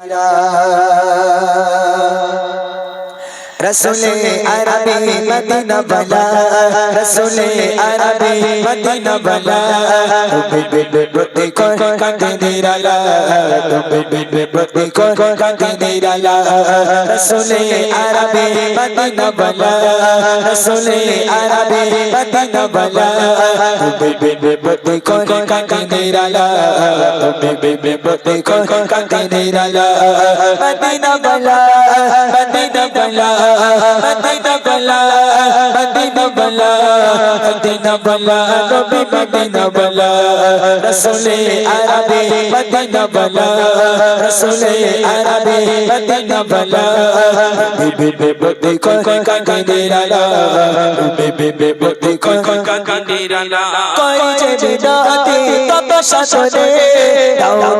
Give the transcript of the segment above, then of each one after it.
রসুলে আরবি মদিনা বলা রসুলে আরবি মদিনা বলা তুমি বিবে প্রতি কোন কাঁদে নিরালা তুমি বিবে প্রতি কোন কাঁদে নিরালা রসুলে আরবি মদিনা বলা রসুলে আরবি মদিনা বলা তুমি কাঁদে কাঁদে মদিনা বলা মদিনা বলা মদিনা বলা নবী মদিনা বলা রসুলে আরবি মদিনা বলা রসুলে আরবি মদিনা বলা বিবি কোন কই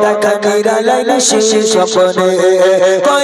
দেখা নিরালা নিশি স্বপনে কই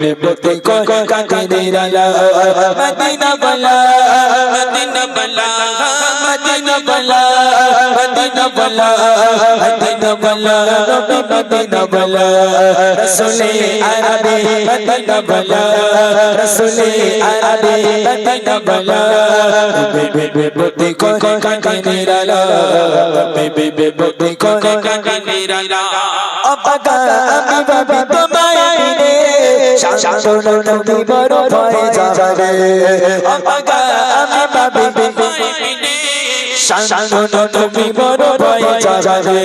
বিবি কোন কাকে দিরালা মদিনা বলা মদিনা বলা মদিনা বলা মদিনা বলা মদিনা বলা মদিনা বলা, রসুলে আরবি মদিনা বলা, রসুলে আরবি মদিনা বলা। বিবি বিবি কোন কাকে দিরালা বিবি বিবি কোন কাকে অবাগা আমি ভাবি তোমায় শান্তন নদী বড় ভয় যাবে। আমি শান্তন নদী বড় ভয় যাবে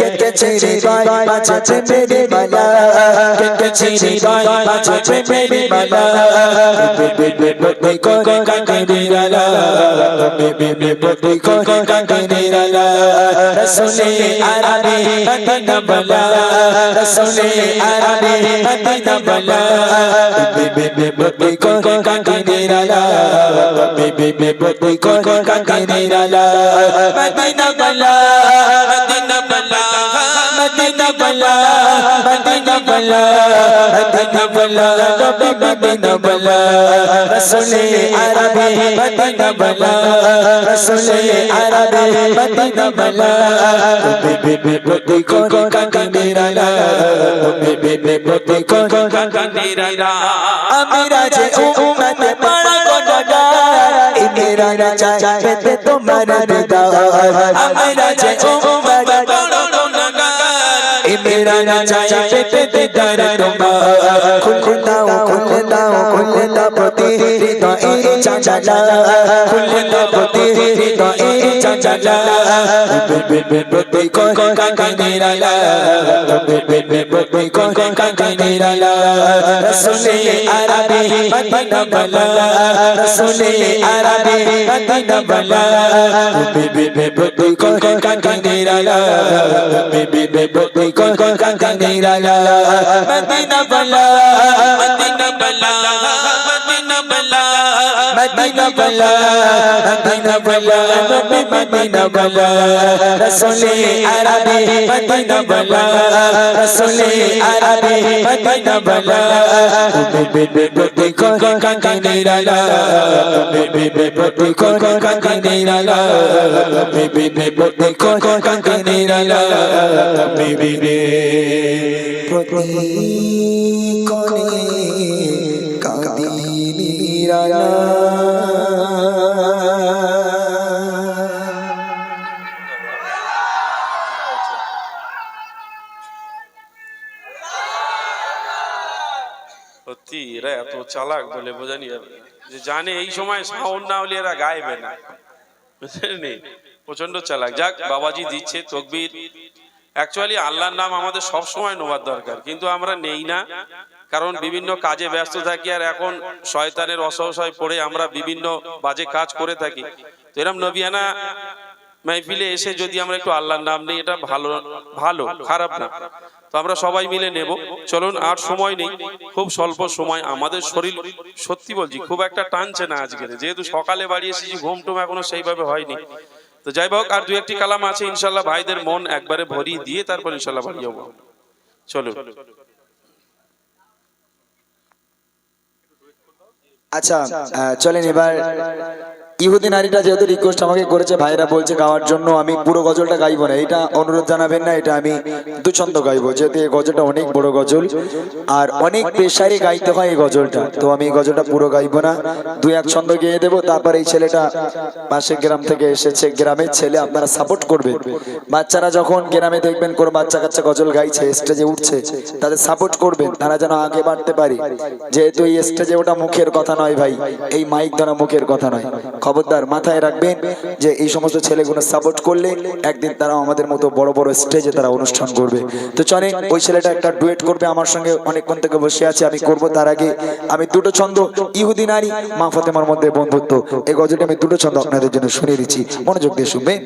কেটে ছেড়ে গায় বাঁচছে মেরে মালা। কেটে ছেড়ে গায় বাঁচছে মেরে মালা বিবি বিবি কোন কাকে দিরালা বিবি বিবি কোন কাকে দিরালা রসুলে আরবি মদিনা বলা রসুলে আরবি মদিনা বলা বিবি বিবি কোন কাকে দিরালা বিবি বিবি কোন কাকে দিরালা মদিনা বলা মদিনা বলা মদিনা বলা মদিনা বলা মদিনা বলা নবী মদিনা বলা রসুলে আরবি মদিনা বলা রসুলে আরবি মদিনা বলা বিবি বিবি কোন কাকে দিরালা বিবি বিবি কোন কাকে আমি রাজে উম্মত বড় গোডা মেরা রাজা পেতে তোমার দিদার আমি রাজে উম্মত বড় মেরা রাজা পেতে দিদার তোমার খুল দাও খুল দাও খুল দাও প্রতি হৃদয়ে চাচালা খুল দাও প্রতি হৃদয়ে চাচালা বিবি কোন কাকে বিবি কোন বলা, রসুলে আরবি মদিনা বলা। বিবি বিবি কোন কাকে দিরালা বিবি বিবি কোন কাকে দিরালা মদিনা বলা মদিনা বলা মদিনা বলা। মদিনা বলা মদিনা বলা নবী মদিনা বলা রসুলে আরবি মদিনা বলা রসুলে আরবি মদিনা বলা বিবি বিবি কোন কাকে দিরালা বিবি বিবি কোন কাকে দিরালা বিবি বিবি কোন কাকে দিরালা বিবি প্রতি কোনে কাদিরালা সত্যি, এরা এত চালাক বলে বোঝানি যে জানে এই সময় সাউন্ড না হলে এরা গাইবে না। বুঝলেন প্রচণ্ড চালাক। যাক, বাবাজি দিচ্ছে তকবির। অ্যাকচুয়ালি আল্লাহর নাম আমাদের সব সময় নেওয়ার দরকার। কিন্তু আমরা নেই না। কারণ বিভিন্ন কাজে ব্যস্ত থাকি আর এখন শয়তানের অসহসয় পড়ে আমরা বিভিন্ন বাজে কাজ করে থাকি। তো এরম নবিয়ানা মাহফিলে এসে যদি আমরা একটু আল্লাহর নাম নিই এটা ভালো ভালো খারাপ না। তো আমরা সবাই মিলে নেব। চলুন আর সময় নেই। খুব স্বল্প সময় আমাদের শরীর সত্যি বলছি খুব একটা টানছে না আজকে যেহেতু সকালে বাড়ি এসেছি ঘুম টুম এখনও সেইভাবে হয়নি। তো যাই হোক আর দু একটি কালাম আছে ইনশাল্লাহ ভাইদের মন একবারে ভরিয়ে দিয়ে তারপর ইনশাল্লাহ বাড়ি যাব। চলুন। আচ্ছা চলেন এবার ইহুদি নারীটা যেহেতু রিকোয়েস্ট আমাকে করেছে ভাইরা বলছে গাওয়ার জন্য আমি পুরো গজলটা গাইবো না। এটা অনুরোধ জানাবেন না, এটা আমি দুছন্দ গাইবো, যেহেতু এই গজলটা অনেক বড় গজল। আর অনেক পেশারে গাইতে হয় এই গজলটা, তো আমি এই গজলটা পুরো গাইবো না। দুই, এক ছন্দ গেয়ে দেবো, তারপর এই ছেলেটা পাশের গ্রাম থেকে এসেছে, গ্রামের ছেলে আপনারা সাপোর্ট করবেন বাচ্চারা যখন গ্রামে দেখবেন কোনো বাচ্চা কাচ্চা গজল গাইছে স্টেজে উঠছে, তাদের সাপোর্ট করবেন, তারা যেন আগে বাড়তে পারে। যেহেতু এই স্টেজে ওটা মুখের কথা নয় ভাই, এই মাইক ধরা মুখের কথা নয়। খবরদার মাথায় রাখবেন যে এই সমস্ত ছেলেগুলো সাপোর্ট করলে একদিন তারা আমাদের মতো বড় বড় স্টেজে তারা অনুষ্ঠান করবে। তো চলে ওই ছেলেটা একটা ডুয়েট করবে, আমার সঙ্গে অনেকক্ষণ থেকে বসে আছে, আমি করব তার আগে আমি দুটো ছন্দ, ইহুদি নারী, মা ফাতেমার মধ্যে বন্ধুত্ব। এই গজলটা আমি দুটো ছন্দ আপনাদের জন্য শুনিয়ে দিচ্ছি। মনোযোগ দিয়ে শুনবেন।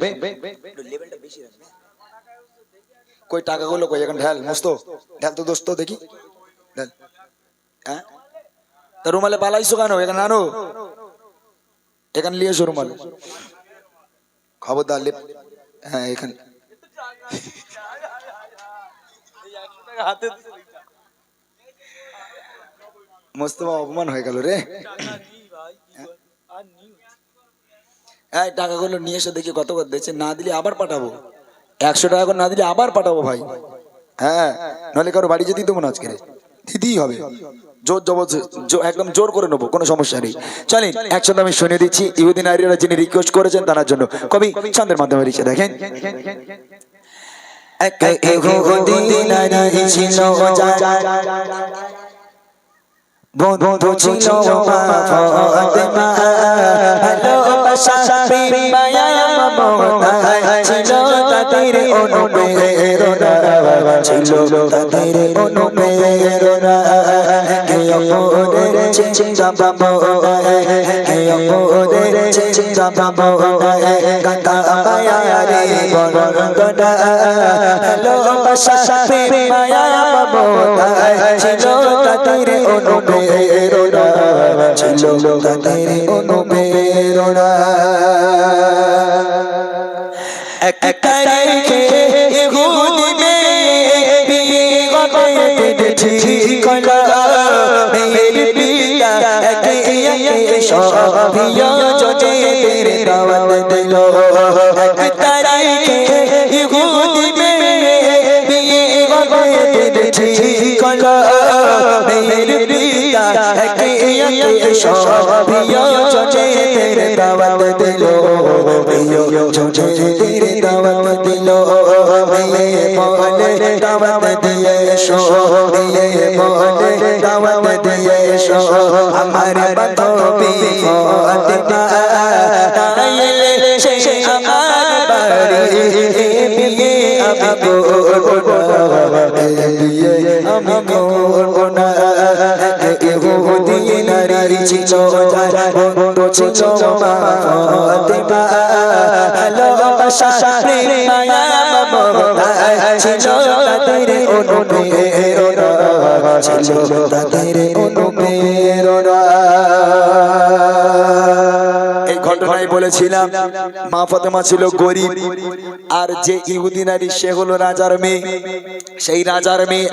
কই টাকাগুলো কই? এখন ঢাল, মস্ত। ঢাল তো দোস্ত, দেখি। হ্যাঁ? তা রুমালে পালাইছো কেন? এখানে আনো। এখানে নিয়ে এসো রুমাল খবরদার লেপ হ্যাঁ এখানে। মোস্তফা অপমান হয়ে গেল রে। হ্যাঁ টাকাগুলো নিয়ে এসে দেখি কত কত দিচ্ছে। না দিলে আবার পাঠাবো। একশো টাকা করে না দিলে আবার পাঠাবো ভাই। হ্যাঁ নাহলে কারও বাড়ি যেতেই দেবো না আজকে দিতেই হবে। জোর জবরদস্ত একদম জোর করে নেব, কোনো সমস্যা নেই। চলেন একসাথে আমি শুনে দিচ্ছি ইহুদি নারীরা যিনি রিকোয়েস্ট করেছেন তার জন্য। কবি ছন্দের মাধ্যমে লিখে দেখেন। বন্ধু ছিল তাদের অনুপ্রেরণা। ছিল তাদের অপরের চিন্তা পাবো কে অপরের চিন্তা পাবো গাতা মায়া রে বরগনা ভালোবাসা প্রেম মায়া মমতা ছিল তাদের অনুপ্রেরণা ছিল তাদের অনুপ্রেরণা এক তারিখে দাওয়াত দিল এক তারিখে ইহুদি মেয়ে বিয়ে হবে ঠিক হলো মেয়ের পিতা একে একে সব প্রিয়জনের দাওয়াত দিল প্রিয়জনের দাওয়াত দিল মেয়ে বলে দাওয়াত দিয়ে এসো মেয়ে বলে দাওয়াত দিয়ে এসো আমার বান্ধবী আমি করব না এ বিয়ে আমি করব না ইহুদি নারী ছিল যার ছিল মা ফাতেমা ভালোবাসা প্রেম মায়া মমতা ছিল তাদের অনুপ্রেরণা। ছিল তাদের অনুপ্রেরণা। বলেছিলাম, মা ফাতেমা ছিল গরিব, আর যে ইহুদিনারি সে হলো রাজার মেয়ে। সেই রাজার মেয়ে